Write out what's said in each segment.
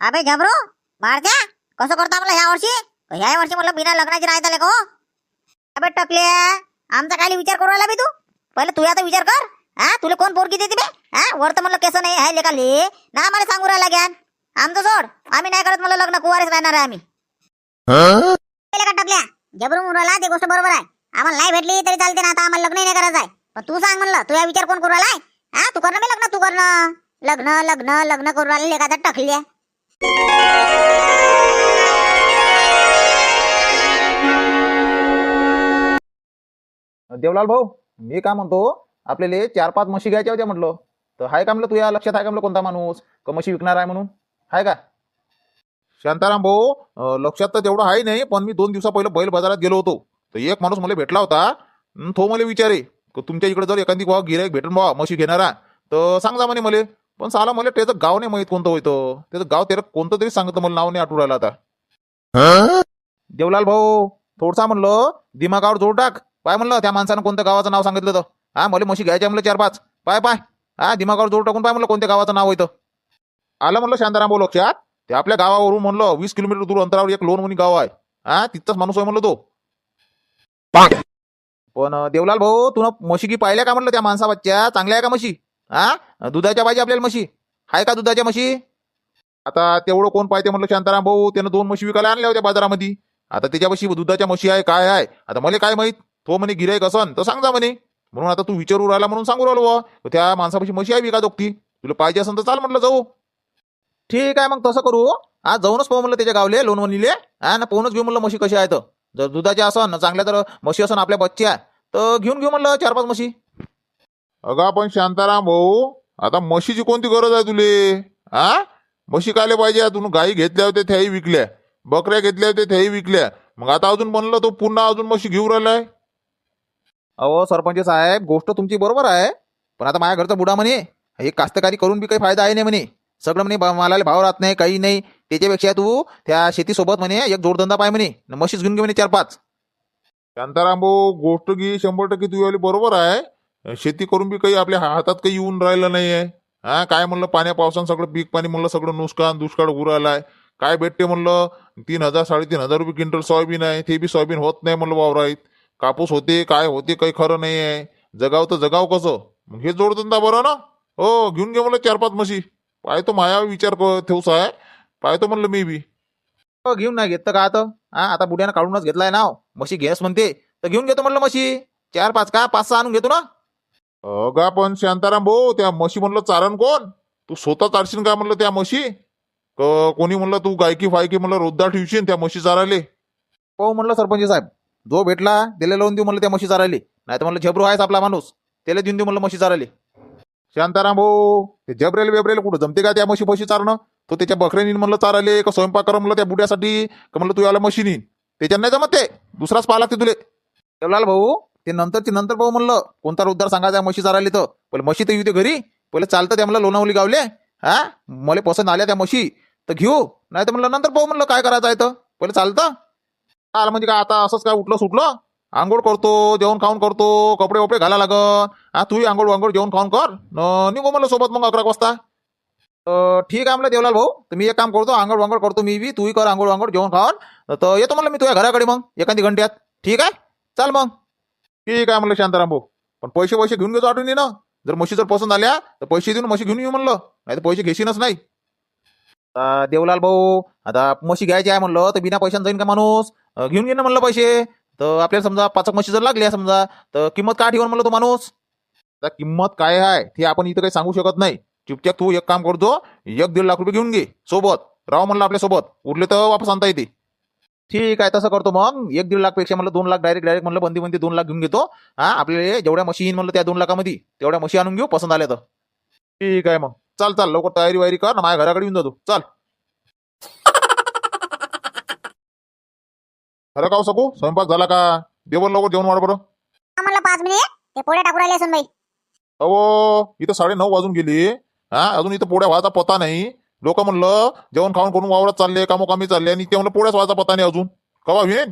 अबे घाबरू मारत्या कसं करता आपलं ह्या वर्षी? ह्या वर्षी मला बिना लग्नाची राहत आले का हो? अबे टकले आमचा काही विचार करू राहिला बे तू? पहिले तू आता विचार कर हा? तुला कोण पोरगी देते बे? हा? वर तर म्हणलं केस नाही आहे लेखाले ना मला सांगू राहिला ज्ञान. आमचं सोड. आम्ही नाही करत मला लग्न कुवारीच राहणार आहे आम्ही. केलं का टकल्या? जबरू मुराला ते गोष्ट बरोबर आहे. आम्हाला नाही भेटली तरी चालते ना आता आम्हाला लग्न नाही करायचं आहे. पण तू सांग म्हणलं तुझा विचार कोण करू राहिलाय हा? तू करणं मी लग्न तू करणं. लग्न लग्न लग्न करू राहिले एखादा टकल्या. देवलाल भाऊ मी काय म्हणतो आपल्याला चार पाच म्हशी घ्यायच्या होत्या म्हटलं. तर हाय का म्हणलं तुझ्या लक्षात आहे का म्हणलं कोणता माणूस? का म्हशी विकणार आहे म्हणून? हाय का? शांताराम भाऊ लक्षात तर तेवढं आहे नाही पण मी दोन दिवसा पहिलं बैल बाजारात गेलो होतो. तर एक माणूस मला भेटला होता तो मला विचारे की तुमच्या इकडे जर एखादी भावा गिरायक भेटून भावा म्हशी घेणारा? तर सांगा म्हणे मला. पण साला मला त्याचं गाव नाही माहीत कोणतं होतं. त्याचं गाव त्याला कोणतं तरी सांगतं मला नाव नाही आठवू राहिलं आता. देवलाल भाऊ थोडसा म्हणलं दिमागावर जोर टाक. पाय म्हणलं त्या माणसानं कोणत्या गावाचं नाव सांगितलं तर हा मला म्हशी घ्यायच्या म्हणलं चार पाच. पाय पाय. हा दिमागावर जोर टाकून पाय म्हणलं कोणत्या गावाचं नाव होतं? आलं म्हणलं शांताराम भाऊ लक्षात. ते आपल्या गावावरून म्हणलं वीस किलोमीटर दूर अंतरावर एक लोण म्हणून गाव आहे. हा तिथंच माणूस आहे म्हणलं तो. पण देवलाल भाऊ तुला म्हशी की पाहिल्या का म्हणलं त्या माणसा बच्च्या चांगल्या आहे का म्हशी? हा? दुधाच्या पाहिजे आपल्याला म्हशी. आहे का दुधाच्या म्हशी? आता तेवढं कोण पाहिजे म्हणलं शांताराम भाऊ? त्यानं दोन म्हशी विकायला आणल्या होत्या बाजारामध्ये. आता त्याच्यापाशी दुधाच्या म्हशी आहे काय आहे? आता मला काय माहीत? तो म्हणे गिरायक असन तर सांगा म्हणे. म्हणून आता तू विचारू राहिला म्हणून सांगू राहिलो त्या माणसापाशी म्हशी आहे विका दोघती. तुला पाहिजे असेल तर चाल म्हटलं जाऊ. ठीक आहे मग तसं करू. आज जाऊनच पाहू म्हणलं त्याच्या गावले लोणवणीले हा ना पाहूनच घेऊ म्हणलं म्हशी कशी आहेत. जर दुधाच्या असन चांगल्या तर म्हशी असन आपल्या बच्च्या. तर घेऊन घेऊ म्हणलं चार पाच म्हशी. अगा पण शांताराम भाऊ आता म्हशीची कोणती गरज आहे तुले? हा म्हशी कायले पाहिजे? तू गाई घेतल्या होत्या त्याही विकल्या. बकऱ्या घेतल्या होत्या त्याही विकल्या. मग आता अजून म्हणलं तो पुन्हा अजून म्हशी घेऊ राहिलाय? अहो सरपंच साहेब गोष्ट तुमची बरोबर आहे. पण आता माझ्या घरचा बुडा म्हणे हे कास्तकारी करून बी काही फायदा आहे नाही म्हणे. सगळं म्हणे बा- मालाला भाव राहत नाही काही नाही. त्याच्यापेक्षा तू त्या शेतीसोबत म्हणे एक जोडधंदा पाय म्हणे. न म्हशीच घेऊन घे म्हणे चार पाच. शांताराम भाऊ गोष्ट की शंभर टक्के तुझी बरोबर आहे. शेती करून बी काही आपल्या हातात काही येऊन राहिलं नाही आहे हा काय म्हणलं पाण्या पावसानं सगळं पीक पाणी म्हणलं सगळं नुकसान दुष्काळ उरायलाय काय भेटते म्हणलं तीन हजार साडेतीन हजार रुपये क्विंटल सोयाबीन आहे ते बी सोयाबीन होत नाही म्हणलं वावराईत. कापूस होते काय होते काही खरं नाही आहे जगाव तर जगाव कसं? मग हे जोडधंदा बरं ना? हो घेऊन घे म्हणलं चार पाच म्हशी पाहतो माया विचार ठेवसा आहे पाहतो म्हणलं मी बी. हो, घेऊन नाही घेत तर का आता हा आता बुड्यानं काढूनच घेतलाय नाव. म्हशी घेस म्हणते तर घेऊन घेतो म्हणलं म्हशी. चार पाच का? पाच सहा आणून घेतो ना? अगा पण शांताराम भाऊ त्या म्हशी म्हणलं चारण कोण? तू स्वतः चारशील का म्हणलं त्या म्हशी? कोणी म्हणलं तू गायकी फायकी म्हणलं रोजदा ठेवशील त्या म्हशी चाराले हो म्हणलं सरपंच साहेब जो भेटला त्याला लावून देऊ म्हणलं त्या म्हशी चारायली. नाही तर म्हणलं झबरू आहेच आपला माणूस त्याला देऊन देऊ म्हणलं म्हशी चारायली. शांताराम भाऊ ते जबरेल बेबरेल कुठं जमते का त्या म्हशी म्हशी चारणं? तो त्याच्या बकऱ्यानी म्हणलं चाराले का स्वयंपाक कर म्हणलं त्या बुड्यासाठी का म्हणलं तू याला म्हशीनी त्याच्यात नाही जमत ते दुसराच पाहा लागते तुले. देवलाल भाऊ ते नंतरची नंतर भाऊ म्हणलं. कोणता उद्धार सांगायचा म्हशी चारायली तर. पहिले म्हशी तर येऊ दे घरी. पहिले चालतं त्या म्हणलं लोणावली गावले. हा? मला पसंत आल्या त्या म्हशी. तर घेऊ. नाही तर म्हणलं नंतर पाहू म्हणलं काय करायचं आहे तर. पहिले चालतं. आलं म्हणजे काय? आता असंच काय उठलं सुटलं? आंघोळ करतो जेवण खाऊन करतो. कपडे वपडे घाला लागत हा तूही आंघोळ वांघोळ जेवण खाऊन कर. न निघू म्हणलं सोबत मग अकरा वाजता. ठीक आहे म्हणलं देवलाल भाऊ. तर मी एक काम करतो आंघोळ वांघोळ करतो मी बी. तूही कर आंघोळ वांघोळ जेवण खाऊन. तर येतो म्हणलं मी तुझ्या घराकडे मग एखादी घंट्यात. ठीक आहे? चाल मग. ठीक आहे म्हणलं शांताराम भाऊ? पण पैसे पैसे घेऊन घेतो आठवणी ना. जर म्हशी जर पसंत आल्या तर पैसे देऊन म्हशी घेऊन येऊ म्हणलं. नाही तर पैसे घेशीनच नाही. आता देवलाल भाऊ आता म्हशी घ्यायची आहे म्हणलं तर बिना पैशानं जाईन का माणूस? घेऊन घे ना म्हणलं पैसे. तर आपल्याला समजा पाचक म्हशी जर लागली समजा तर किंमत काय ठेवून म्हणलं तो माणूस. आता किंमत काय आहे ते आपण इथं काही सांगू शकत नाही. चुपचाप तू एक काम करतो एक दीड लाख रुपये घेऊन घे सोबत. राव म्हणलं आपल्यासोबत उरले तर वापस आणता येते. ठीक आहे तसं करतो मग. एक दीड लाखपेक्षा म्हणलं दोन लाख डायरेक्ट डायरेक्ट म्हणलं बंदी बंदी दोन लाख घेऊन घेतो. हा आपल्याला जेवढ्या म्हशी येईन म्हणलं त्या दोन लाखामध्ये तेवढ्या म्हशी आणून घेऊ पसंत आल्या तर. ठीक आहे मग. चाल चाल लवकर तयारी वायरी कर ना माझ्या घराकडे येऊन जातो चाल. खरं का हो सकू? स्वयंपाक झाला का? देवर लवकर जेवण वाढ बरं. आम्हाला पाच मिनिट ते पोळ्या टाकू राहिले असून बाई अहो इथं साडे नऊ वाजून गेली. हा अजून इथं पोळ्या व्हायचा पता नाही. लोक म्हणलं जेवण खाऊन करून वावरात चालले कामोकामी चालले आणि ते म्हणलं पोळ्याच व्हायचा पता नाही अजून. कवा होईन?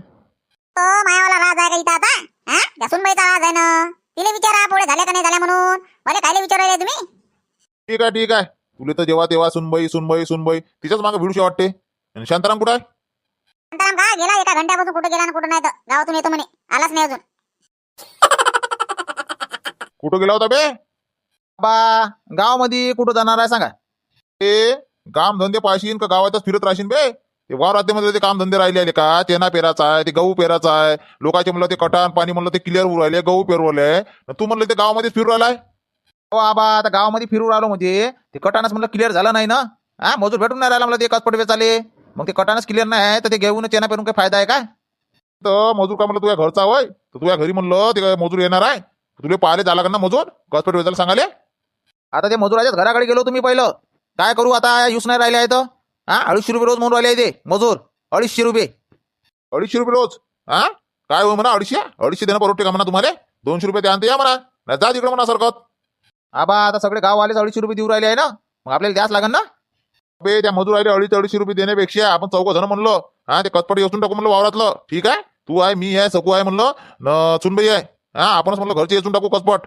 तो मायावाला राज आहे का इथं आता? हा? त्या सुनबाईचा राज आहे ना. तिला विचारा पोळे झाले का नाही झाले म्हणून. मला कायले विचारायले तुम्ही. ठीक आहे ठीक आहे. तुला तर जेव्हा तेव्हा सुनबाई सुनबाई सुनबाई. तिच्याच मागे भिडूशी वाटते. आणि शांताराम कुठं आहे? शांताराम का? गेला एका घंट्यापासून कुठे गेला ना कुठं नाही तर गावातून येतो म्हणे. आलाच नाही अजून. कुठं गेला होता बे? बा गावामध्ये कुठं जाणार आहे सांगा. ए काम धंदे पाहशील का गावातच फिरत राहशील बे? ते वावरामध्ये ते काम धंदे राहिले का? चेना पेराचा आहे ते गहू पेराचा आहे. लोकांचे म्हणलं ते कटान पाणी म्हणलं ते क्लिअर उरू राहिले गहू पेरवले तू म्हणलं ते गावामध्ये फिरू राहिलाय? हो आबा आता गावामध्ये फिरून राहिलो म्हणजे ते कटानच म्हणलं क्लिअर झालं नाही ना? हा मजूर भेटून नाही राहिला म्हणलं ते एकाच पटवे चाले. मग ते कटानच क्लिअर नाही आहे तर ते घेऊन चेना पेरून काही फायदा आहे का तर मजूर का म्हणलं तुझ्या घरचा होय? तर तुझ्या घरी म्हणलं ते मजूर येणार आहे? तुला पाहिले झाला का ना मजूर? कॉस्पेट वेचायला सांगाले आता ते मजुराच्याच घराकडे गेलो तुम्ही पहिलं. काय करू आता? युस नाही राहिले आहे तर? हा? अडीचशे रुपये रोज म्हणून राहिले ते. मजूर अडीचशे रुपये. अडीचशे रुपये रोज? हा? काय होय म्हणा अडीचशे? अडीचशे देणं परवडते का म्हणा तुम्हाला? दोनशे रुपये आणते या म्हणा. नाही जा तिकडे म्हणा सरकत. आबा आता सगळे गाववालेच अडीचशे रुपये देऊ राहिले आहे ना? मग आपल्याला द्यास लागेल ना? बे त्या मजूर आले अडीच अडीचशे रुपये देण्यापेक्षा आपण चौघ जण म्हणलं. हा ते कटपटी असून टाकू म्हणलं वावरातलं. ठीक आहे? तू आहे मी आहे सकू आहे म्हणलं. न चुनबाई आहे. हा आपणच म्हणलं घरचे येसून टाकू कसपट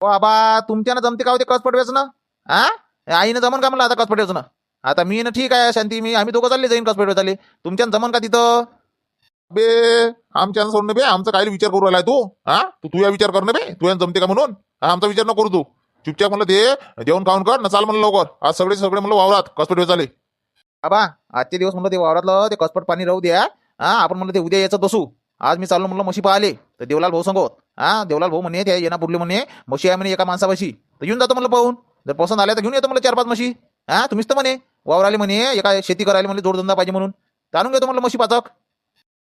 हो आबा तुमच्यानं जमते का होते कसपट वेचणं? हा? आईनं जमन का म्हणलं आता कसपट वेचणं आता मी ना ठीक आहे शांती मी आम्ही दोघं चालले जाईन कसपट वेचाले तुमच्यानं जमन का तिथं? बे आमच्या सोडणं बे आमचा काय विचार करू राहिलाय तू हा? तू तुझ्या विचार कर ना बे तुझ्या जमते का म्हणून? आमचा विचार नको करू तू. चुपचाप म्हणलं ते जेवण खाऊन कर ना चाल म्हणलं लवकर. आज सगळे सगळे म्हणलं वावरात कसपट वेचाले आबा आजचे दिवस म्हणलं ते वावरातलं ते कसपट पाणी राहू द्या. हा आपण म्हणलं ते उद्या यायचं बसू. आज मी चाललो म्हणलं म्हशी पाहिले तर देवलाल भाऊ सांगत हा देवलाल भाऊ म्हणे त्या येणा पुरले म्हणे म्हशी आहे म्हणे एका माणसापाशी. तर घेऊन जातो म्हणलं पाहून. जर पसंत आल्या तर घेऊन येतो म्हणलं चार पाच म्हशी. हा तुम्हीच तर म्हणे. वावराले म्हणे एका शेती करायला म्हणले जोडधंदा पाहिजे म्हणून. तर आणून घेतो म्हणलं म्हशी पाचक.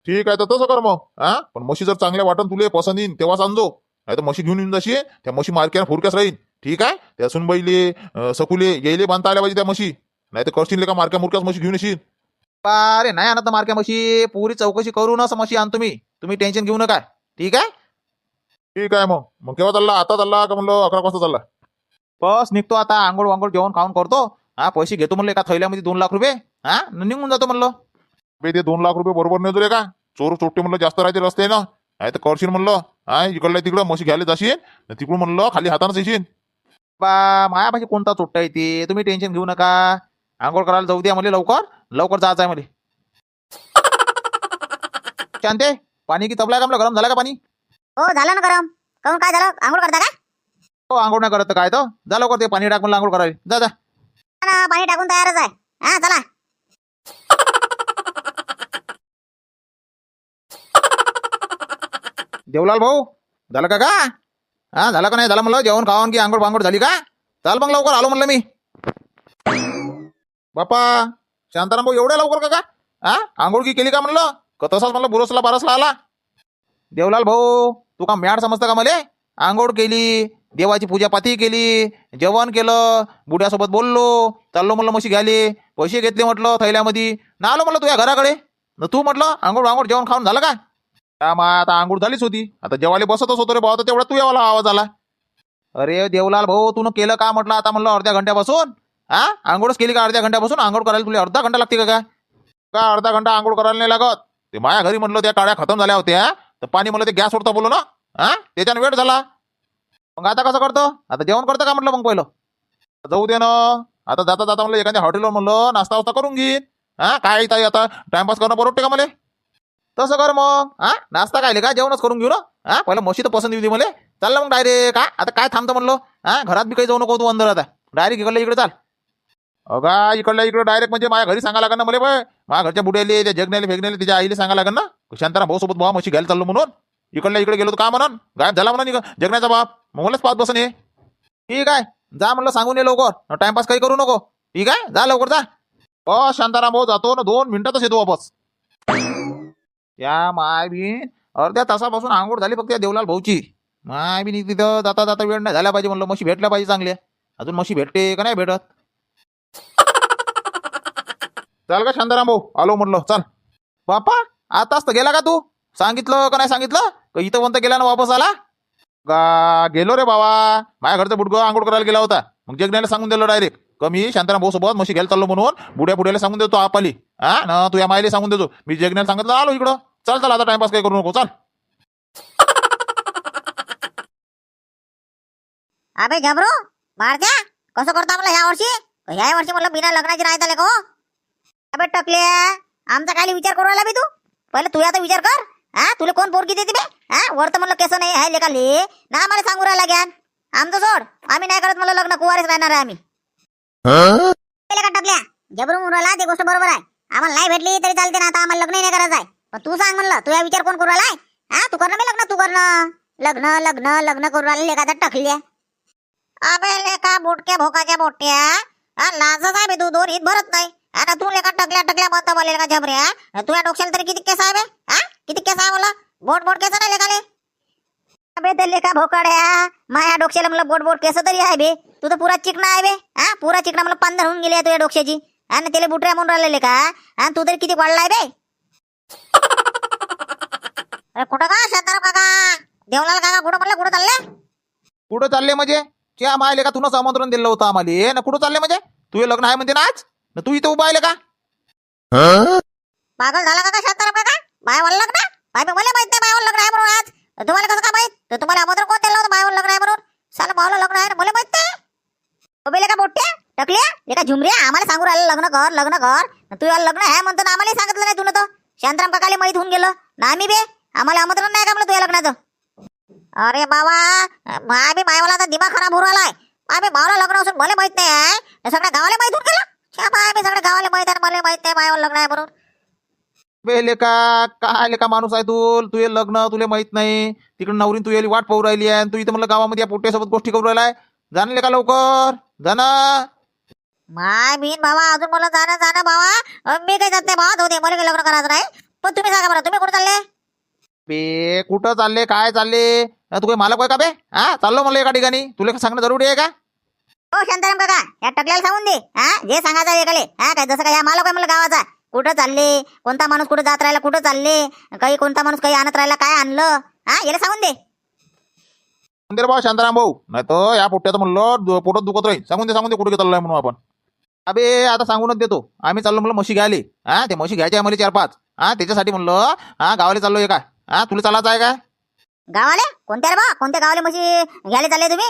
ठीक आहे तर तसं कर मग. हा पण म्हशी जर चांगल्या वाटन तुले पसंत येईन तेव्हाच आणजो नाही तर म्हशी घेऊन येऊन जाशी त्या म्हशी मारक्यानं फुरक्यास राहीन. ठीक आहे? त्या सुनबाईले सकुले येईले बांधता आल्या पाहिजे त्या म्हशी. नाही तर करशील का मारक्या मुरक्यास म्हशी घेऊन येशील? अरे नाही आणत ना मार्क्या म्हशी. पुरी चौकशी करूनच म्हशी आणतो मी तुम्ही टेन्शन घेऊ नका. ठीक आहे? ठीक आहे मग. मग केव्हा चालला? आता चालला का म्हणलं अकरा वाजता चालला? बस निघतो आता. आंघोळ वांघोळ जेवण खाऊन करतो. हा पैसे घेतो म्हणलं एका थैल्यामध्ये दोन लाख रुपये. हा निघून जातो म्हणलं. बे ते दोन लाख रुपये बरोबर नाही तुले का? चोर चोट्टे म्हणलं जास्त राहते रस्ते ना नाही तर करशील म्हणलं. हा इकडल्या तिकडं म्हशी घ्यायला जाशील. तिकडून म्हणलं खाली हातानंच येशील बा मायापाशी कोणता चोट्टा येते तुम्ही टेन्शन घेऊ नका. आंघोळ करायला जाऊ द्या मला लवकर. लवकर जायचं आहे मला शांते पाणी की तबला का म्हणलं गरम झाला का पाणी? हो झालं ना गरम. काय झालं? आंघोळ करता का? हो आंघोळ नाही करत तर काय तर जा लवकर ते पाणी टाक म्हणलं आंघोळ करायला जा जा. ना, पाणी टाकून तयारच आहे. हा चला. देवलाल भाऊ झालं का का? हा झालं का नाही? झालं म्हणलं जेवण खावण की आंघोळ पांघोळ झाली का? चाल मग लवकर आलो म्हणलं मी. बापा शांताराम भाऊ एवढ्या लवकर का का? हा आंघोळ की केली का म्हणलं? का तसाच म्हणलं बुरसला बारसला आला? देवलाल भाऊ तू का मॅड समजतं का मले? आंघोळ केली. देवाची पूजापाती केली जेवण केलं बुड्यासोबत बोललो चाललो म्हणलं म्हशी घ्याले पैसे घेतले म्हटलं थैल्यामध्ये. ना आलो म्हणलं तुझ्या घराकडे? न तू म्हटलं आंघोळ आंघोळ जेवण खाऊन झालं का हा, आता आंघोळ झालीच होती. आता जेवायला बसतच होतो रे भाऊ तर तेवढा तू यावाला आवाज आला. अरे देवलाल भाऊ तू केलं का म्हटलं आता म्हणलं अर्ध्या घंट्यापासून? हा आंघोळच केली का अर्ध्या घंट्यापासून? आंघोळ करायला तुला अर्धा घंटा लागते का काय? का अर्धा घंटा आंघोळ करायला नाही लागत? ते माझ्या घरी म्हटलं त्या टाळ्या खतम झाल्या होत्या तर पाणी म्हणलं ते गॅस सोडता बोललो ना? हा त्याच्यानं वेळ झाला. मग आता कसं करतो? आता जेवण करतं का म्हटलं मग पहिलं? जाऊ दे ना. आता जाता जाता म्हणलं एखाद्या हॉटेलवर म्हणलं नाश्ता वास्ता करून घेईन. हा काय ताई आता? टाइमपास करणं परवडते का मला? तसं कर मग. हा नाश्ता काय का जेवणच करून घेऊ ना. हा पहिलं म्हशी तर पसंत दे मला. चाललं मग डायरेक्ट का आता काय थांबतं म्हणलं? हा घरात बी काही जाऊ नको तू अंदर आता. डायरेक्ट इकडल्या इकडे चाल. अगा इकडल्या इकडे डायरेक्ट म्हणजे माझ्या घरी सांगा लागेल ना मला बाय. माझ्या घरच्या बुड्याले त्या जगण्याला फेगण्याला तिच्या आईला सांगा लागेल ना. शांताराम भाऊ सोबत भाऊ म्हशी घ्यायला चाललो म्हणून. इकडल्या इकडे गेलो तर का म्हणून? गायब झाला म्हणून जगण्याचा बाप. मलाच पाच बसन हे ठीक आहे. जा म्हणलं सांगून ये लवकर. टाइमपास काही करू नको. ठीक आहे? जा लवकर जा. हो शांताराम भाऊ जातो ना. दोन मिनिटातच येतो वापस. या माय बी. अर्ध्या तासापासून आंघोळ झाली फक्त या देवलाल भाऊची. माय बी तिथं जाता जाता वेळ नाही झाला पाहिजे म्हणलं. म्हशी भेटल्या पाहिजे चांगल्या. अजून म्हशी भेटते का नाही भेटत? चाल का शांताराम भाऊ? आलो म्हणलं. चाल. बापा आताच तर गेला का तू? सांगितलं का नाही सांगितलं? का इथं गेला ना वापस आला? का? गेलो रे बाबा. माझ्या घरचं बुडगो आंघोळ करायला गेला होता. मग जगण्याला सांगून दिलं डायरेक्ट कमी शांताराम भाऊ सोबत म्हशी घ्यायला चाललो म्हणून. बुड्या बुड्याला सांगून देतो आपाली. हा? ना तू या मायला सांगून देतो. मी जगण्याला सांगितलं आलो इकडं. चल चल आता टाइमपास काही करू नको. चल. अबे घाबरू? मारत्या कसं करता मला ह्या वर्षी? ह्या वर्षी मला बिना लग्नाची राहता लेको अबे टकले. आमचा काय विचार करू राहिला बे तू? पहिले तू आता विचार कर. हा तुला कोण पोरगी देते बे? हा वर तर म्हणलं केस नाही आहे लेखाले ना आम्हाला सांगू राहिला ज्ञान. आमचं सोड. आम्ही नाही करत मला लग्न कुवारीच राहणार आहे आम्ही. केलं का जबरून उरला ते गोष्ट बरोबर आहे. आम्हाला नाही भेटली तरी चालते ना आता आम्हाला लग्न नाही करायचं आहे. पण तू सांग म्हणलं तुझा विचार कोण करू राहिलाय हा तू करणं मी लग्न तू करणं लग्न लग्न लग्न करू राहिले लेखाचा टकल्या. अबे लेका बोटक्या भोकाच्या बोटक्या. हा लाजच आहे बे तू दोन हित भरत नाही. आता तू लेका टकल्या टकल्या म्हणता बोलेल का झबऱ्या? तुझ्या डोक्याला तरी किती केस आहे बे? हा? किती केस आहे मला बोट बोट केस नाही लेखाले अबे ते लेका भोकाड्या माया डोक्याला मला बोट बोट केस तरी आहे बे. तू तर पुरा चिकना आहे बे हा. पुरा चिकना मला पांधर होऊन गेली आहे तुझ्या डोक्याची. आणि त्याला बुटऱ्या म्हणून राहिलेले का हा. तू तरी किती वाढलाय बे. अरे कुठं का शांताराम काका? देवलाल काका कुठं म्हणलं कुठं चालले? कुठं चालले म्हणजे? च्या मायले का तुनं आमंत्रण दिलं होतं आम्हाला. ना कुठं चालले म्हणजे? तुझे लग्न आहे म्हणते ना आज? ना तू इथं उभा आहे का पागल झाला का का शांताराम काका? मायावर लग्न? बाय मला माहीत नाही मायावर लग्न आहे म्हणून आज. तुम्हाला कसं काय माहीत? तर तुम्हाला आमंत्रण कोण दिलं मायावर लग्न आहे म्हणून? साला मावलं लग्न आहे ना मला माहीत नाही. उभेले का मोठ्या टकल्या एका झुमऱ्या आम्हाला सांगू राहिलं लग्न कर लग्न कर. तू याला लग्न आहे म्हणतो ना आम्हाला सांगितलं नाही तुला तर. शांतराम काकाले माहीत होऊन गेलं. ना आम्ही बे आम्हाला आमंत्रण नाही का म्हणलं तुझ्या लग्नाचं? अरे बाबा माय बी मायवाला आता दिमाग खराब होऊ आलाय माय बी मावला लग्न असून मला माहीत नाही आहे. सगळ्या गावाला माहीत होऊन गेलं? छ्या माय बी सगळ्या गावाला माहीत आहे मला माहीत नाही मायावर लग्न आहे म्हणून. बे लेका काय लेका माणूस आहे तू? तुझे लग्न तुला माहीत नाही. तिकडे नवरीन तू यायली वाट पाहू राहिली आहे. आणि तू इथं म्हणलं गावामध्ये या पोट्यासोबत गोष्टी करू राहिलाय. जाण लेका लवकर. जा ना. माय बीन बाबा अजून मला जाणं जाणं बाबा अं, मी काही जात नाही बाबा होते मला काही लग्न करायचं नाही. पण तुम्ही सांगा बरं तुम्ही कुठे चालले? बे कुठं चालले? काय चालले? अं, तू काही मालक आहे का बे? हा चाललो मला एका ठिकाणी. तुला सांगणं जरुरी आहे का? हो शांताराम काका या टकल्याला सांगून दे. हा जे सांगायचं एकाले हा काय जसं काय मालक आहे मला गावाचा. कुठं चालले? कोणता माणूस कुठं जात राहिला? कुठं चालले? काही कोणता माणूस काही आणत राहिला? काय आणलं? हा याला सांगून दे. मंदिर भाऊ शांताराम भाऊ. नाही तर या पोट्याचं म्हणलं दु- पोटात दुखत राहील. सांगून दे सांगून दे कुठे चाललोय म्हणून आपण. अबे आता सांगूनच देतो. आम्ही चाललो म्हणलं म्हशी घ्यायले. हा ते म्हशी घ्यायचे आम्हाला चार पाच. हा त्याच्यासाठी म्हणलं हा गावाला चाललोय का? हा तुला चालायचं आहे काय? गावाले? कोणत्या रे बा? कोणत्या गावाले म्हशी घ्यायला चालले तुम्ही?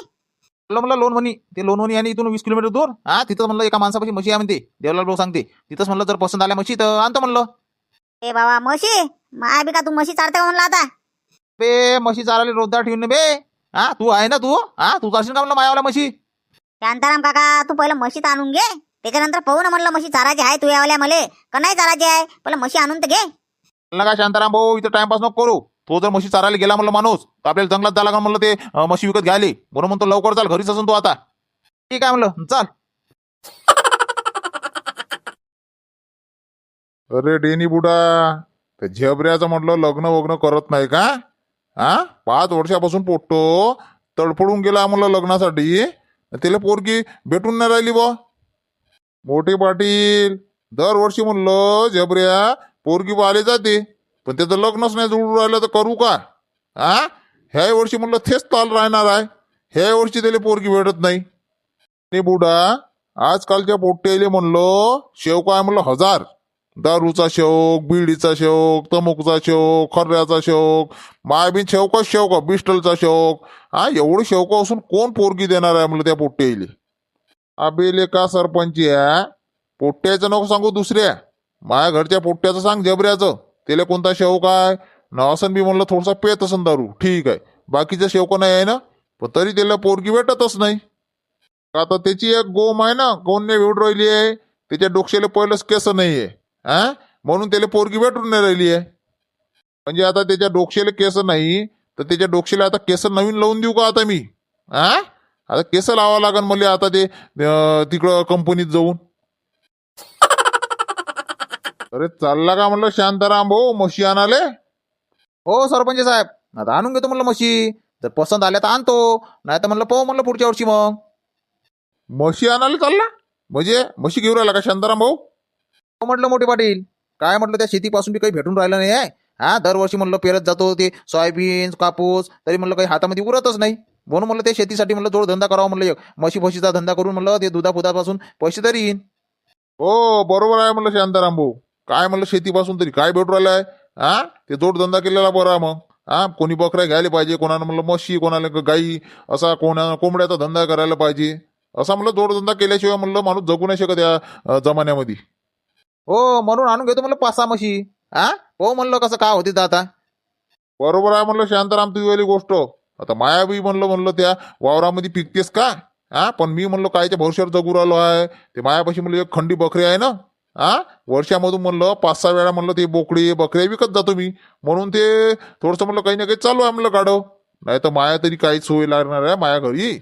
चाललो म्हणलं लोन म्हणी ते लोन म्हणी आणि इथून वीस किलोमीटर दूर. हा तिथं म्हणलं एका माणसापाशी म्हशी आहे म्हणते. देवलाल भाऊ सांगते. तिथंच म्हणलं जर पसंत आल्या म्हशी तर आणतो म्हणलं. ए बाबा म्हशी? माय बी का तू म्हशी चालते का म्हणलं आता? बे म्हशी चालायला रोजदार ठेवून बे. हा तू आहे ना तू? हा तू चालशील का म्हणलं मायावाला म्हशी? शांताराम काका तू पहिलं म्हशीत आणून घे. त्याच्यानंतर पाहू ना म्हणलं म्हशी चारायची आहे तू यावल्या मले. का नाही चारायची आहे? पहिलं म्हशी आणून तर घे. म्हणलं का शांताराम भाऊ इथं टाइमपास नको करू. तो जर म्हशी चारायला गेला म्हणलं माणूस तर आपल्याला जंगलात जायला का म्हणलं ते अं, म्हशी विकत घ्यायले बरं म्हणतो लवकर चाल घरीच असून तू आता. ठीक आहे म्हणलं चाल. अरे डेनी बुडा त्या झेबऱ्याचं म्हटलं लग्न वग्न करत नाही का? हा पाच वर्षापासून पोटतो तडफडून गेला म्हणलं लग्नासाठी. त्याला पोरगी भेटून नाही राहिली बा. मोठे पाटील दरवर्षी म्हणलं झेबऱ्या पोरगी आले जाते. पण त्याचं लग्नच नाही जुळून राहिलं तर करू का? आ? ह्या वर्षी म्हणलं तेच चाल राहणार आहे. ह्या वर्षी त्याला पोरगी भेटत नाही. ते बुडा आजकालच्या पोट्याले म्हणलं शेवका आहे म्हणलं हजार. दारूचा शौक बिडीचा शौक तमुकचा शौक खर्ऱ्याचा शौक मायबीन शेवका शेवका बिस्टलचा शौक हा एवढं शेवका असून कोण पोरगी देणार आहे म्हणलं त्या पोट्ट्याले? आबेले का सरपंच या? पोट्ट्याचं नको सांगू दुसऱ्या. माझ्या घरच्या पोट्ट्याचं सांग जबऱ्याचं. त्याला कोणता शेवक आहे? न असं बी म्हणलं थोडासा पेत असन दारू. ठीक आहे. बाकीचं शेवक नाही आहे ना? पण तरी त्याला पोरगी भेटतच नाही. आता त्याची एक गोम आहे ना? गोमने वेळ राहिली आहे. त्याच्या डोक्याला पहिलंच केस नाही आहे हा म्हणून त्याला पोरगी भेटून नाही राहिली आहे. म्हणजे आता त्याच्या डोक्याला केस नाही तर त्याच्या डोक्याला आता केस नवीन लावून देऊ का आता मी? हा आता केस लावावं लागेल मला आता ते तिकडं कंपनीत जाऊन. अरे चालला का म्हणलं शांताराम भाऊ? म्हशी आणाले? हो सरपंच साहेब. आता आणून घेतो म्हणलं म्हशी. जर पसंत आल्या तर आणतो. नाही तर म्हणलं पाहू म्हणलं पुढच्या वर्षी मग. म्हशी आणायला चालला? म्हणजे म्हशी घेऊन राहिला का शांताराम भाऊ? हो म्हटलं मोठे पाटील. काय म्हटलं त्या शेतीपासून बी काही भेटून राहिलं नाही आहे हा दरवर्षी म्हणलं पेरत जातो ते सोयाबीन कापूस तरी म्हणलं काही हातामध्ये उरतच नाही. म्हणून म्हणलं ते शेतीसाठी म्हणलं जोड धंदा करावा म्हणलं एक. म्हशी फशीचा धंदा करून म्हणलं ते दुधा फुधापासून पैसे तरी येईन. हो बरोबर आहे म्हणलं शांताराम भाऊ. काय म्हणलं शेतीपासून तरी? काय भेटू राहिलं आहे हा ते जोडधंदा केलेला बरा मग. हा कोणी बकऱ्या घ्यायला पाहिजे कोणाला म्हणलं म्हशी कोणाला गाई असा कोणा कोंबड्याचा धंदा करायला पाहिजे. असा म्हणलं जोडधंदा केल्याशिवाय म्हणलं माणूस जगू नाही शकत या जमान्यामध्ये. हो म्हणून आणून घेतो म्हणलं पाच सहा म्हशी. हा हो म्हणलं कसं काय होती तर आता? बरोबर आहे म्हणलं शांताराम तुझी वाली गोष्ट. आता माया बी म्हणलं म्हणलं त्या वावरामध्ये पिकतेस का? हा पण मी म्हणलं कायच्या भविष्यावर जगू राहिलो आहे. ते मायापाशी म्हणलं एक खंडी बकरी आहे ना? हा? वर्षामधून म्हणलं पाच सहा वेळा म्हणलं ते बोकडी बकऱ्या विकत जातो मी म्हणून ते थोडंसं म्हणलं काही ना काही चालू आहे म्हणलं गाडव नाही तर माया तरी काहीच सोय लागणार आहे माया घरी.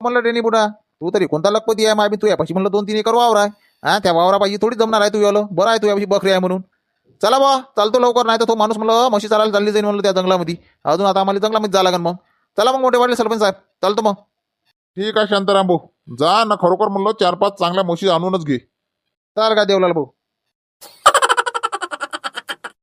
म्हणलं डेनी बुडा तू तरी कोणता लखपती आहे माय बी? तू यापाशी म्हणलं दोन तीन एकर वावर आहे. हा त्या वावरापाशी थोडी जमणार आहे तू यालो बरं आहे तू यापाशी बकरी आहे म्हणून. चला बा चालतो लवकर नाही तर तो माणूस म्हणलं म्हशी चालायला चालली जाईल म्हणलं त्या जंगलामध्ये. अजून आता आम्हाला जंगलामध्ये जा लागेल मग. चला मग मोठे वाटले सरपंच साहेब. चालतो मग. ठीक आहे शांताराम भाऊ. जा ना खरोखर म्हणलं चार पाच चांगल्या म्हशी आणूनच घे. चाल का देवलाल भाऊ?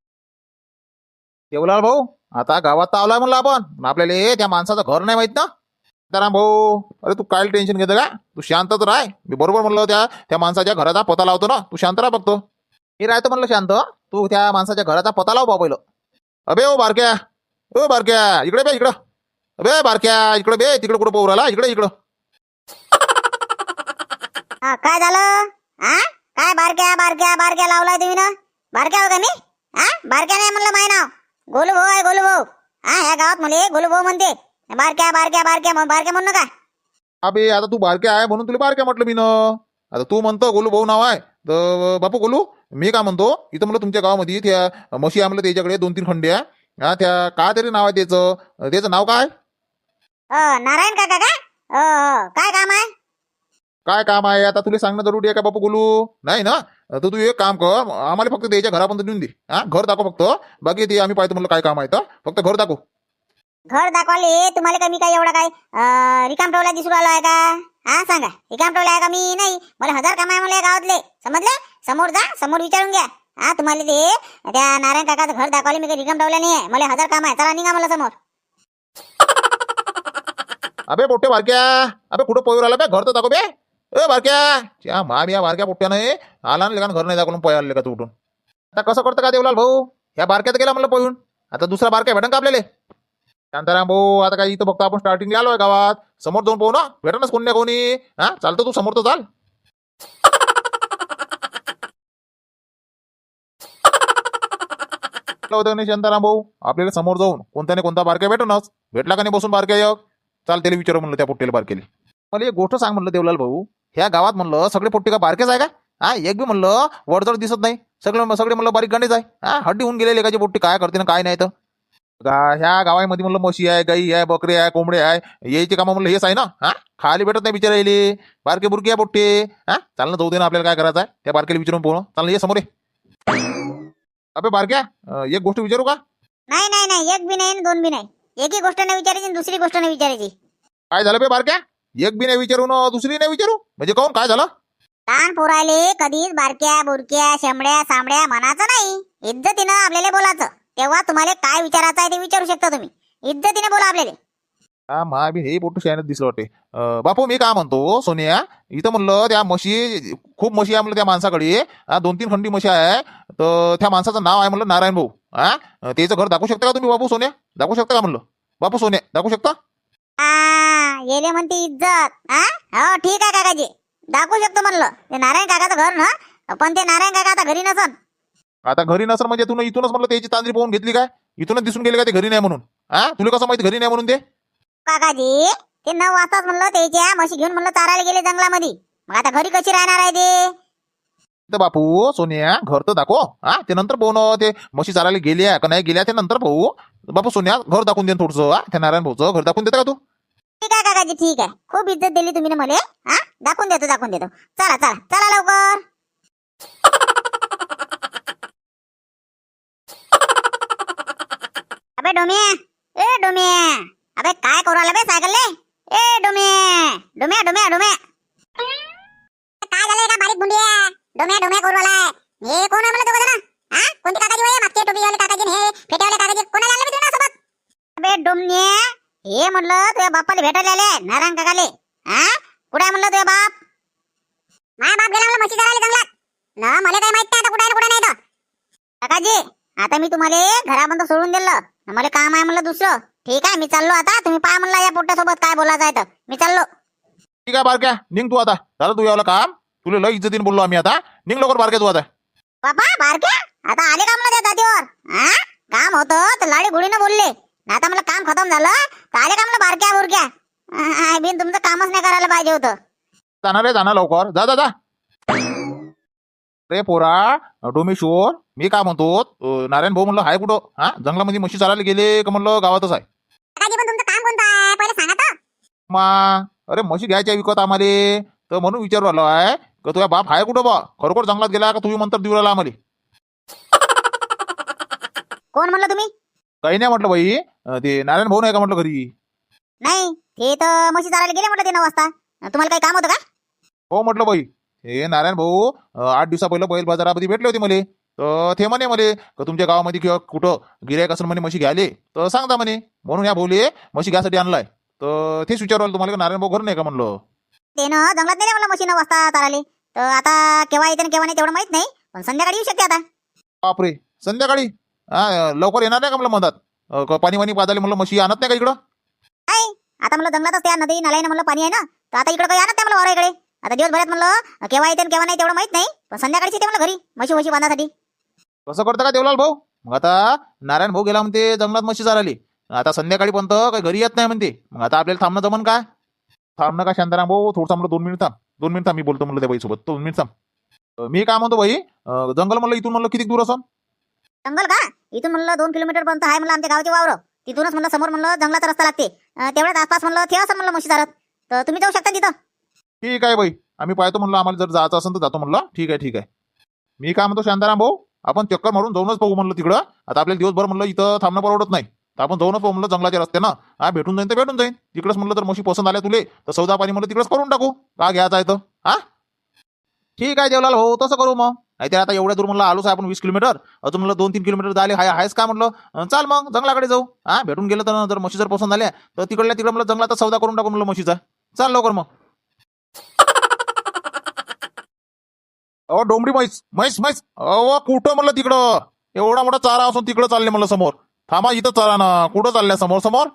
देवलाल भाऊ आता गावात तर आलोय म्हणलं आपण. पण आपल्याला हे त्या माणसाचं घर नाही माहीत ना. सीताराम भाऊ अरे तू काय टेन्शन घेतो का? तू शांत तर राह. मी बरोबर म्हणलं त्या त्या माणसाच्या घराचा पता लावतो ना. तू शांत राह बघतो मी राहतो म्हणलं शांत. तू त्या माणसाच्या घराचा पता लाव बा पहिलं. अबे ओ बारक्या. ओ बारक्या. इकडे बे इकडं. अबे बारक्या. इकडे बे तिकडे कुठं पोहू राहिला इकडे. इकडं काय झालं? हा काय बारक्या बारक्या बारक्या लावलाय तुम्ही ना? बारक्या हो का मी? हा? बारक्या नाही म्हणलं माय नाव. गोलू भाऊ आहे गोलू भाऊ. हा ह्या गावात मला गोलू भाऊ म्हणते. बारक्या बारक्या बारक्या बारक्या म्हणू नका. अबे आता तू बारक्या आहे म्हणून तुला बारक्या म्हटलं मी न. आता तू म्हणतो गोलू भाऊ नाव आहे. तर बापू गोलू मी काय म्हणतो? इथं म्हणलं तुमच्या गावामध्ये त्या म्हशी आहे म्हणलं त्याच्याकडे दोन तीन खंडे आहे. हा त्या काय तरी नाव आहे त्याचं. त्याचं नाव काय? नारायण काका का? अ, काय काम आहे? काय काम आहे? आता तुला सांगणं जरुरी आहे का बापू गोलू? नाही ना? तर तू एक काम कर आम्हाला फक्त त्याच्या घरापर्यंत देऊन दे. हा? घर दाखव फक्त. बाकी ते आम्ही पाहतो म्हणलं काय काम आहे तर. फक्त घर दाखव. घर दाखवाले? तुम्हाला का मी काय एवढा काय रिकाम ठेवला दिसू राहिलो आहे का? हा सांगा. रिकाम ठेवला आहे का मी? नाही. मला हजार काम आहे मला गावातले. समजले? समोर जा समोर विचारून घ्या. हा तुम्हाला ते त्या नारायण काकाचं घर दाखवाले मी काही रिकाम ठेवला नाही आहे मला हजार काम आहे. चला निघा मला समोर. अबे पोट्टे बारक्या. अबे कुठं पोयर आला बे? घर तर दाखव बे. ए बारक्या! त्या मा बिया बारक्या पोट्ट्यानं आला ना लेखान घर नाही दाखवून पळाले का तू उठून? आता कसं करतं का देवलाल भाऊ? ह्या बारक्यात गेला म्हणलं पळून. आता दुसरा बारक्या भेटन का आपल्याला शांताराम भाऊ आता काय इथं फक्त आपण स्टार्टिंग आलोय गावात. समोर जाऊन पाहू ना. भेटनच कोणी ना कोणी. हा चालतो तू समोर तो चाल. म्हटलं होतं नाही शांताराम भाऊ? आपल्याला समोर जाऊन कोणत्या ना कोणता बारक्या भेटूनच. भेटला का नाही बसून बारक्या एक? चाल त्याला विचारू म्हणलं त्या पोट्टेला बारकेली मला एक गोष्ट सांग म्हणलं देवलाल भाऊ. ह्या गावात म्हणलं सगळे पोट्टे का बारकेच आहे का? हा एक बी म्हणलं वडजड दिसत नाही. सगळं सगळे म्हणलं बारीक गणेश आहे. हा हड्डी होऊन गेलेले एकाची पोट्टी काय करते ना काय नाही तर? ह्या गावामध्ये म्हणलं म्हशी आहे गाई आहे बकरी आहे कोंबडे आहे. यायची कामं म्हणलं हेच आहे ना? हा खाली भेटत नाही बिचारायले बारके बुरके आहे पोट्टे. हा चाल ना जाऊ दे ना आपल्याला काय करायचं आहे? त्या बारकेला विचारून पोहणं चाल ना ये समोर अबे बारक्या एक गोष्ट विचारू का? नाही नाही नाही. एक बी नाही दोन बी नाही. एकही गोष्ट नाही विचारायची दुसरी गोष्ट नाही विचारायची. काय झालं बे बारक्या? एक बी नाही विचारू ना दुसरी नाही विचारू? म्हणजे काऊन काय झालं? लहान पोरायले कधीच बारक्या बुरक्या शेंबड्या सांबड्या म्हणायचं नाही. इज्जतीनं आपल्याला बोलायचं. तेव्हा तुम्हाला काय विचारायचं आहे ते विचारू शकता तुम्ही. इज्जतीने बोला आपल्याला. हा मा बी हे पोट्टू शहाण्यात दिसलं वाटते अं, बापू मी काय म्हणतो सोनिया इथं म्हणलं त्या म्हशी खूप म्हशी आहे म्हणलं त्या माणसाकडे. हा, दोन तीन खंडी म्हशी आहे. तर त्या माणसाचं नाव आहे म्हणलं नारायण भाऊ. हा त्याचं घर दाखवू शकता का तुम्ही बापू सोन्या? दाखवू शकता का म्हणलं? बापू सोन्या दाखवू शकता? आ, येले म्हणते इज्जत. हा हो ठीक आहे काकाजी. दाखवू शकतो म्हणलं. ते नारायण काकाचं घर ना पण ते नारायण काका आता घरी नसन. आता घरी नसर म्हणजे तू इथूनच म्हणलं त्याची तांदरी पाहून घेतली काय? इथूनच दिसून गेले का ते घरी नाही म्हणून? हा तुला कसं माहिती घरी नाही म्हणून ते? काकाजी ते नऊ वाजताच म्हणलं त्याच्या म्हशी घेऊन म्हणलं चारायला गेले जंगलामध्ये. मग आता घरी कशी राहणार आहे ते? तर बापू सोन्या घर तर दाखव. हा ते नंतर पाहू ना ते म्हशी चारायला गेल्या का नाही गेल्या ते नंतर पाहू. बापू सोन्या घर दाखवून दे थोडस त्या नारायण भाऊचं. घर दाखवून देता का तू? ठीक आहे काकाजी ठीक आहे. खूप इज्जत दिली तुम्ही ना मला हा? दाखवून देतो दाखवून देतो. चला चला चला लवकर. अबे डोमे ए डोमे. अबे काय करू आला बे सायकल ए डोमे डोमे डोमे डोमे. काय झालंय का बारीक बुंडी डोमे डोमे करू आलाय हे कोण आहे मला दोघं जण? हा? कोणती काकाजी होय? मागचे टोपीवाले काकाजी आणि हे फेट्यावाले काकाजी कोणाला आणलं मी तुला सोबत अबे डोमने हे म्हणलं तुझ्या बापाला भेटायला आले नारायण काकाले. हा? कुठे आहे म्हणलं तुझ्या बाप? माझा बाप गेला म्हणलं म्हशी चरायला जंगलात. ना मला काय माहीत नाही आता कुठे आहे कुठे नाही तर काकाजी आता मी तुम्हाला घरापर्यंत सोडून दिलं. मला काम आहे म्हणलं दुसरं. ठीक आहे मी चाललो आता. तुम्ही पहा म्हणलं या पोट्यासोबत काय बोलायचं आहे तर. मी चाललो. ठीक आहे बारक्या. निघ तू आता. झालं तू यावलं काम. तुला लय इज्जतीने बोललो आम्ही आता. निघ लवकर बारक्या तू आता. बाबा बारक्या? आता आले का मला त्या दादीवर हा काम होतं तर लाडी गुडीनं बोलले. ना आता मला काम खतम झालं तर आले का मला बारक्या बुरक्या? बिन तुमचं कामच नाही करायला पाहिजे होतं. जाणार रे जाणार लवकर. जा जा जा. रे पोरा डोमेश्वर मी काय म्हणतो अं, नारायण भाऊ म्हणलं हाय कुठं? हा? जंगलामध्ये म्हशी चालायला गेले का म्हणलं गावातच आहे. काकाजी पण तुमचं काम कोणतं आहे? पहिले सांगा तर. मा अरे म्हशी घ्यायच्या विकत आम्हाला. तर म्हणून विचारू आलो आहे का तुझ्या बाप आहे कुठं बा? खरोखर जंगलात गेला का तुम्ही मंत्र देऊ राहिला आम्हाला? कोण म्हणलं तुम्ही? काही नाही म्हटलं बाई. अं, ते नारायण भाऊ नाही का म्हटलं घरी? नाही ते तर म्हशी चारायला गेले म्हटलं ते नऊ वाजता. तुम्हाला काही काम होतं का? हो म्हटलं बाई. हे नारायण भाऊ अं, आठ दिवसा पहिलं बैल बाजारामध्ये भेटले होते मला. तर ते म्हणे मले का तुमच्या गावामध्ये किंवा कुठं गिरायक असेल म्हणे म्हशी घ्यायले तर सांगता म्हणे. म्हणून या भाऊले म्हशी घ्यासाठी आणलाय. तर तेच विचारलं तुम्हाला का नारायण भाऊ घर नाही का म्हणलं? ते ना जंगलात नेले मला म्हशी नऊ वाजता चाराले तर आता केव्हा येते आणि केव्हा नाही तेवढं माहीत नाही. पण संध्याकाळी येऊ शकते आता. बापरे! संध्याकाळी? हा लवकर येणार नाही का म्हणलं मधात? अं, का पाणी वाणी पाजाले म्हणलं म्हशी आणत नाही का इकडं? नाही आता म्हणलं जंगलातच त्या नदी नाल्याने म्हणलं पाणी आहे ना? तर आता इकडे काही आणत नाही मला वारा इकडे. आता दिवसभरात म्हणलं केव्हा येते आणि केव्हा नाही तेवढं माहीत नाही. पण संध्याकाळीच येते मला घरी म्हशी म्हशी बांधासाठी. कसं करतं का देवलाल भाऊ? मग आता नारायण भाऊ गेला म्हणते जंगलात म्हशी चालली आता संध्याकाळी पण काही घरी येत नाही म्हणते. मग आता आपल्याला थांबणं जमन का? थांबणं का शांताराम भाऊ? थोडंसं म्हणलं दोन मिनिट थांब. दोन मिनिट थांब मी बोलतो म्हणलं त्या बाईसोबत. दोन मिनिट थांब. मी काय म्हणतो बाई? जंगल म्हणलं इथून म्हणलं किती दूर असं जंगल का? इथून म्हणलं दोन किलोमीटर पर्यंत आहे म्हणलं आमच्या गावचे वावर. तिथूनच म्हणलं समोर म्हणलं जंगलाचा रस्ता लागते. तेवढ्याच आसपास म्हणलं ते असं म्हणलं म्हशी चारत. तर तुम्ही जाऊ शकता तिथं. ठीक आहे बाई. आम्ही पाहतो म्हणलं आम्हाला जर जायचं असेल तर जातो म्हणलं. ठीक आहे ठीक आहे. मी काय म्हणतो शांताराम भाऊ आपण चक्कर मारून जाऊनच पाहू म्हणलं तिकडं. आता आपल्याला दिवसभर म्हणलं इथं थांबणं परवडत नाही. तर आपण जाऊनच पाहू म्हणलं जंगलाच्या रस्त्यानं हा भेटून जाईन तर भेटून जाईन. तिकडंच म्हणलं तर म्हशी पसंत आल्या तुले तर सौदा पाणी म्हणलं तिकडंच करून टाकू. का घ्यायचं आहे तर? हा? ठीक आहे जेवलाल भाऊ तसं करू मग. नाही तर आता एवढ्या दूर म्हणलं आलोच आपण वीस किलोमीटर. अजून म्हणलं दोन तीन किलोमीटर झाले हाय आहेस का म्हणलं? चाल मग जंगलाकडे जाऊ. हा भेटून गेलं तर जर म्हशी जर पसंत आल्या तर तिकडल्या तिकडं म्हणलं जंगलात सौदा करून टाकू म्हणलं म्हशीचा. चाल लवकर मग. अहो डोंबडी म्हैस म्हैस म्हैस. अहो कुठं म्हणलं तिकडं? एवढा मोठा चारा असून तिकडं चालले म्हणलं समोर. थांबा इथं चारा ना. कुठं चालल्या समोर समोर?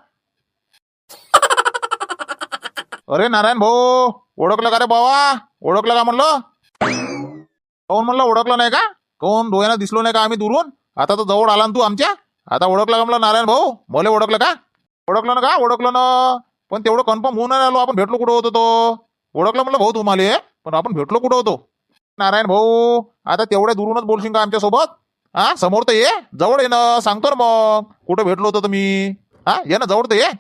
अरे नारायण भाऊ ओळखलं का रे बाबा? ओळखलं का म्हणलं? काऊन म्हणलं ओळखलं नाही का? काऊन डोळ्यानं दिसलो नाही का आम्ही दुरून? आता तर जवळ आला ना तू आमच्या? आता ओळखलं का म्हणलं नारायण भाऊ? मला ओळखलं का? ओळखलं ना का? ओळखलं ना. पण तेवढं कन्फर्म होऊन नाही आलो आपण भेटलो कुठं होतो तो? ओळखलं म्हणलं भाऊ तुम्हाला. पण आपण भेटलो कुठं होतो? नारायण भाऊ आता तेवढ्या दुरूनच बोलशील का आमच्यासोबत हा समोर तर ये. जवळ ये ना. सांगतो ना मग. कुठं भेटलो होतो तुम्ही हा ये ना. जवळ तर ये.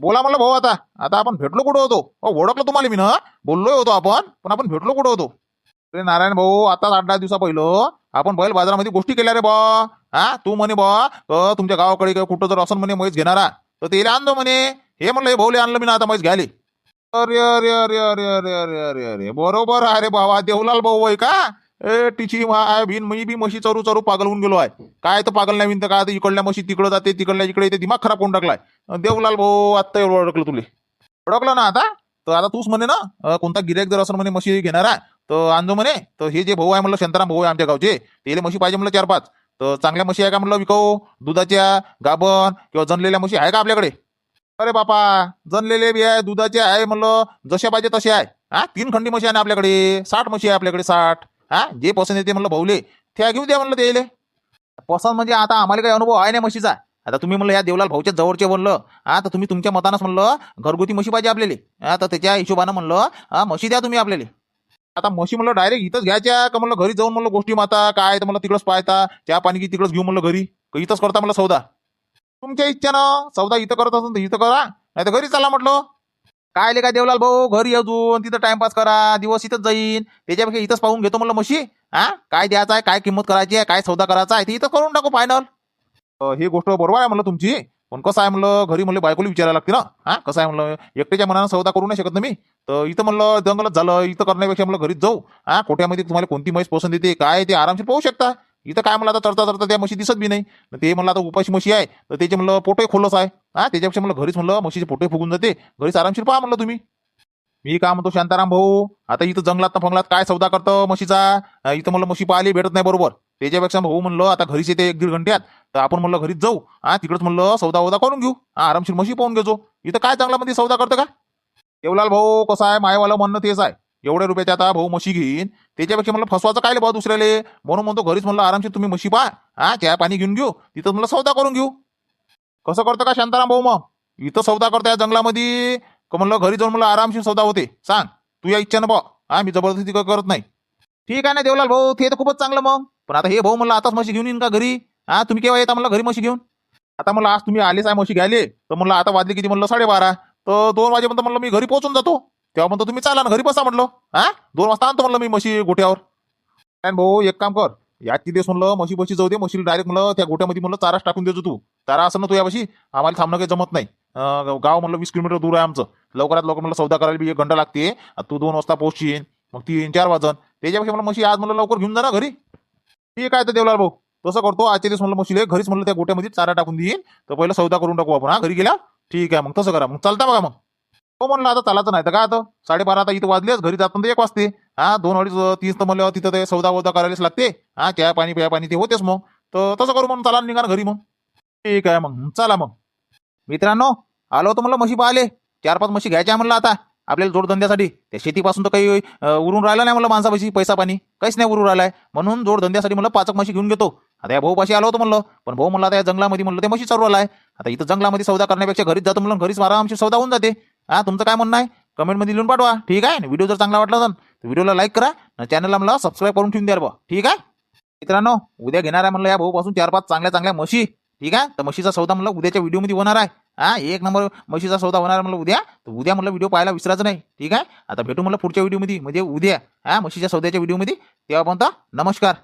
बोला म्हणलं भाऊ आता. आता आपण भेटलो कुठं होतो? अहो, ओळखलं तुम्हाला मी ना? बोललोय होतो आपण पण आपण भेटलो कुठं होतो? अरे नारायण भाऊ आता आठ दहा दिवसा पहिलं आपण बैल बाजारामध्ये गोष्टी केल्या रे बा. हा तू म्हणे बा अ, तुमच्या गावाकडे कुठं जर असं म्हणे म्हैस घेणारा तर ते आणतो म्हणे. हे म्हणलं हे भाऊले आणलं मी ना आता म्हैस घ्यायले. अरे अरे अरे अरे अरे अरे अरे अरे बरोबर अरे बाबा देवलाल भाऊ आहे का? ए टिची माय बिन मी बी म्हशी चरू चरू पागल होऊन गेलो आहे. काय तर पागल नाही तर काय तर इकडल्या म्हशी तिकडं जाते तिकडल्या इकडे येते दिमाग खराब होऊन टाकलाय. देवलाल भाऊ आत्ता एवढं ओळखलं तुले. ओळखलं ना आता? तर आता तूच म्हणे ना कोणता गिऱ्हाईक जर असं म्हणे म्हशी आहे तर आणजो म्हणे तर हे जे भाऊ आहे म्हणलं शांताराम भाऊ आहे आमच्या गावचे तेले म्हशी पाहिजे म्हणलं चार पाच. तर चांगल्या म्हशी आहे का म्हणलं विकाऊ? दुधाच्या गाभण किंवा जनलेल्या म्हशी आहे का आपल्याकडे? अरे बापा जनलेले बी आहे दुधाचे आहे म्हणलं जशा पाहिजे तसे आहे. हा तीन खंडी म्हशी आहे ना आपल्याकडे साठ म्हशी आहे आपल्याकडे साठ. हा? जे पसंत येते म्हणलं भाऊले त्या घेऊन द्या म्हणलं त्याले. पसंत म्हणजे आता आम्हाला काही अनुभव आहे नाही म्हशीचा. आता तुम्ही म्हणलं या देवलाल भाऊच्या जवळचे म्हणलं हा? तर तुम्ही तुमच्या मतानंच म्हणलं घरगुती म्हशी पाहिजे आपल्याला. हा? तर त्याच्या हिशोबानं म्हणलं हा? म्हशी द्या तुम्ही आपल्याला. आता म्हशी म्हणलं डायरेक्ट इथंच घ्यायच्या का म्हणलं घरी जाऊन म्हणलं गोष्टी माता काय तर म्हणलं तिकडंच पाहता चहा पाणी की तिकडंच घेऊ म्हणलं घरी? इथंच करता म्हणलं सौदा? तुमच्या इच्छेनं सौदा इथं करत असेल तर इथं करा नाही तर घरी चाला म्हटलं. कायले काय देवलाल भाऊ? घरी अजून तिथं टाइमपास करा दिवस इथंच जाईन. त्याच्यापेक्षा इथंच पाहून घेतो म्हणलं म्हशी. हा? काय द्यायचं आहे काय किंमत करायची आहे काय सौदा करायचा आहे ते इथं करून टाकू फायनल ही गोष्ट बरोबर आहे म्हणलं तुमची. पण कसं आहे म्हणलं घरी म्हणलं बायकोला विचारायला लागते ना. हा? कसं आहे म्हणलं एकट्याच्या मनानं सौदा करू नाही शकत ना मी. तर इथं म्हणलं जंगलच झालं इथं करण्यापेक्षा म्हणलं घरीच जाऊ. हा? कोट्यामध्ये तुम्हाला कोणती म्हैस पसंत येते काय ते आरामशीर पाहू शकता. इथं काय म्हणलं आता चढता चढता त्या म्हशी दिसत बी नाही. ते म्हणलं आता उपाशी म्हशी आहे. तर त्याचे म्हणलं पोटही खोलच आहे. हा त्याच्यापेक्षा मला घरीच म्हणलं म्हशीचे पोटे फुगून जाते. घरीच आरामशीर पहा म्हणलं तुम्ही. मी काय म्हणतो शांताराम भाऊ आता इथं जंगलात फंगलात काय सौदा करतो म्हशीचा? इथं म्हणलं म्हशी पाहिली भेटत नाही बरोबर. त्याच्यापेक्षा भाऊ म्हणलं आता घरीच येते एक दीड घंट्यात. तर आपण म्हणलं घरीच जाऊ. हा तिकडच म्हणलं सौदा वौदा करून घेऊ. हा आरामशीर म्हशी पाहून घेतो इथं काय चांगला मध्ये सौदा करतं का? देवलाल भाऊ कसं आहे? मायवाला म्हणणं तेच आहे. एवढ्या रुपयाचे आता भाऊ म्हशी घेईन. त्याच्यापेक्षा मला फसवाचं काय भाऊ दुसऱ्याले? म्हणून म्हणतो घरीच म्हणलं आरामशीर तुम्ही म्हशी पहा. हा चहा पाणी घेऊन घेऊ. तिथं म्हणलं सौदा करून घेऊ. कसं करतो का शांताराम भाऊ मग? इथं सौदा करतो या जंगलामध्ये. का म्हणलं घरी जाऊन मला आरामशीर सौदा होते. सांग तू या इच्छानं बा हा मी जबरदस्ती काही करत नाही. ठीक आहे ना देवलाल भाऊ ते तर खूपच चांगलं मग. पण आता हे भाऊ म्हणलं आताच म्हशी घेऊन येईन का घरी? हा तुम्ही केव्हा येता म्हणलं घरी म्हशी घेऊन? आता म्हणलं आज तुम्ही आलेच आहे म्हशी घ्यायले. तर म्हणलं आता वाजले किती? म्हणलं साडेबारा. तर दोन वाजेपर्यंत म्हणलं मी घरी पोहोचून जातो. तेव्हा म्हणतो तुम्ही चाला ना घरी बसा म्हणलं. हा दोन वाजता आणतो म्हणलं मी म्हशी गोठ्यावर. काय भाऊ एक काम कर. याची दिवस म्हणलं म्हशी बशी जाऊ दे. म्हशीला डायरेक्ट म्हणलं त्या गोठ्यामध्ये म्हणलं चाराच टाकून देतो तू. तारा असं ना तू यापाशी आम्हाला थांबणं काही जमत नाही. अं, गाव म्हणलं वीस किलोमीटर दूर आहे आमचं. लवकरात लवकर म्हणलं सौदा करायला बी एक घंटा लागते. आता तू दोन वाजता पोहोचशील. मग तीन चार वाजन. त्याच्यापेक्षा मला म्हशी आज म्हणलं लवकर घेऊन जा ना घरी. ठीक आहे तर देवलाल भाऊ. तसं करतो. आजच्या दिवस म्हणलं म्हशीले घरीच म्हणलं त्या गोट्यामध्ये चारा टाकून देईन. तर पहिलं सौदा करून टाकू आपण. हा घरी गेला ठीक आहे मग तसं करा. मग चालता बघा मग. हो म्हणलं आता चालायचं नाही तर काय आता? साडेबारा आता इथं वाजलेच. घरी जात तर एक वाजते. हा दोन अडीच तीस तर म्हणलं तिथं ते सौदा वौदा करायलाच लागते. हा चहा पाणी प्या पाणी ते होतेच मग. तर तसं करू म्हणून चला निघा ना घरी मग. ठीक आहे मग. चला मग. मित्रांनो आलो होतो म्हणलं म्हशी पाहिले चार पाच म्हशी घ्यायच्या म्हणलं आता. आपल्याला जोडधंद्यासाठी त्या शेतीपासून तर काही उरून राहिला नाही म्हणलं माणसापाशी पैसा पाणी. काहीच नाही उरून राहिलाय. म्हणून जोडधंद्यासाठी म्हणलं पाचक म्हशी घेऊन घेतो. आता या भाऊपाशी आलो होतो म्हणलं. पण भाऊ म्हणला आता या जंगलामध्ये म्हणलं ते म्हशी चालू आलाय आता इथं जंगलामध्ये सौदा करण्यापेक्षा घरीच जातो म्हणलं घरीच आरामशी सौदा होऊन जाते. हा तुमचं काय म्हणणं आहे? कमेंटमध्ये लिहून पाठवा. ठीक आहे? व्हिडिओ जर चांगला वाटला तर व्हिडिओला लाईक करा. आणि चॅनलला मला सबस्क्राईब करून ठेवून द्या बा ठीक आहे? मित्रांनो उद्या घेणार आहे म्हणलं या भाऊपासून चार पाच चांगल्या चांगल्या म्हशी. ठीक आहे? तर म्हशीचा सौदा म्हणलं उद्याच्या व्हिडिओमध्ये होणार आहे. हा एक नंबर म्हशीचा सौदा होणार म्हणलं उद्या. तर उद्या म्हणलं व्हिडिओ पाहायला विसरायचं नाही. ठीक आहे? आता भेटू म्हणलं पुढच्या व्हिडिओमध्ये. म्हणजे उद्या हा म्हशीच्या सौद्याच्या व्हिडिओमध्ये. तेव्हा नमस्कार.